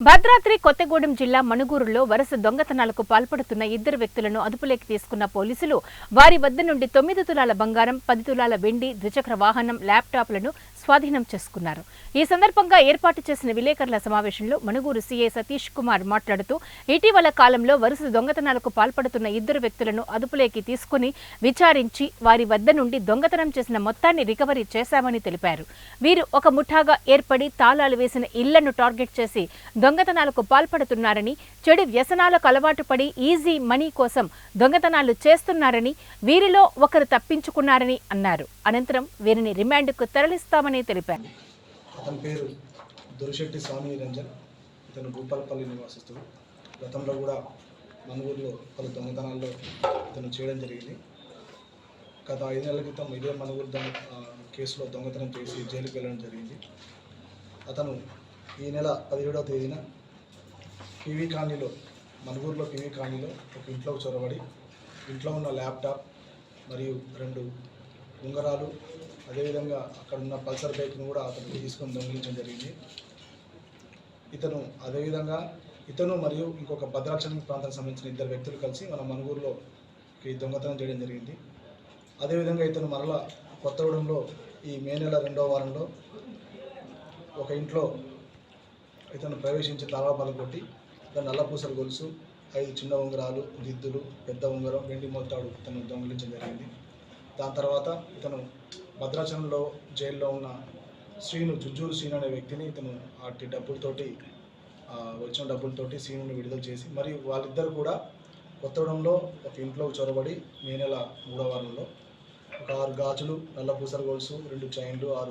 భద్రాద్రి కొత్తగూడెం జిల్లా మణుగూరులో వరుస దొంగతనాలకు పాల్పడుతున్న ఇద్దరు వ్యక్తులను అదుపులోకి తీసుకున్న పోలీసులు వారి వద్ద నుండి తొమ్మిది తులాల బంగారం పది తులాల వెండి ద్విచక్ర వాహనం ల్యాప్టాప్లను స్వాధీనం చేసుకున్నారు. ఈ సందర్భంగా ఏర్పాటు చేసిన విలేకరుల సమావేశంలో మణుగూరు సీఏ సతీష్ కుమార్ మాట్లాడుతూ ఇటీవల కాలంలో వరుస దొంగతనాలకు పాల్పడుతున్న ఇద్దరు వ్యక్తులను అదుపులోకి తీసుకుని విచారించి వారి వద్ద నుండి దొంగతనం చేసిన మొత్తాన్ని రికవరీ చేశామని తెలిపారు. వీరు ఒక ముఠాగా ఏర్పడి తాళాలు వేసిన ఇళ్ళను టార్గెట్ చేసి దొంగతనాలకు పాల్పడుతున్నారని చెడు వ్యసనాలకు అలవాటు పడి ఈజీ మనీ కోసం దొంగతనాలు చేస్తున్నారని వీరిలో ఒకరు తప్పించుకున్నారని అన్నారు. అనంతరం వీరిని రిమాండ్కు తరలిస్తామని తెలిపారు. అతని పేరు దురిశెట్టి స్వామి రంజన్. ఇతను భూపాలపల్లి నివాసిస్తుడు. గతంలో కూడా మన ఊర్లో పలు దొంగతనాల్లో ఇతను చేయడం జరిగింది. గత ఐదు నెలల క్రితం ఇదే మన ఊరు దొంగ కేసులో దొంగతనం చేసి జైలుకి వెళ్ళడం జరిగింది. అతను ఈ నెల పదిహేడవ తేదీన పీవీ కాలనీలో మన పీవీ కాలనీలో ఒక ఇంట్లోకి చొరబడి ఇంట్లో ఉన్న ల్యాప్టాప్ మరియు రెండు ఉంగరాలు అదేవిధంగా అక్కడ ఉన్న పల్సర్ బైక్ను కూడా అతను తీసుకొని దొంగిలించడం జరిగింది. ఇతను అదేవిధంగా ఇతను మరియు ఇంకొక భద్రాచలం ప్రాంతానికి సంబంధించిన ఇద్దరు వ్యక్తులు కలిసి మన మనుగూరులోకి దొంగతనం చేయడం జరిగింది. అదేవిధంగా ఇతను మరలా కొత్తగూడెంలో ఈ మే నెల రెండవ వారంలో ఒక ఇంట్లో ఇతను ప్రవేశించి తాళాపాలు కొట్టి ఇతను నల్లపూసలు గొలుసు ఐదు చిన్న ఉంగరాలు దిద్దులు పెద్ద ఉంగరం వెండి మొత్తాడు ఇతను దొంగిలించడం జరిగింది. దాని తర్వాత ఇతను భద్రాచలంలో జైల్లో ఉన్న శ్రీను జుజ్జూరు శ్రీను అనే వ్యక్తిని ఇతను వాటి డబ్బులతోటి వచ్చిన డబ్బులతోటి శ్రీనుని విడుదల చేసి మరియు వాళ్ళిద్దరు కూడా కొత్తగూడెంలో ఒక ఇంట్లో చొరబడి మే నెల మూడో వారంలో ఒక ఆరు గాజులు నల్ల పూసల గొలుసు రెండు చైన్లు ఆరు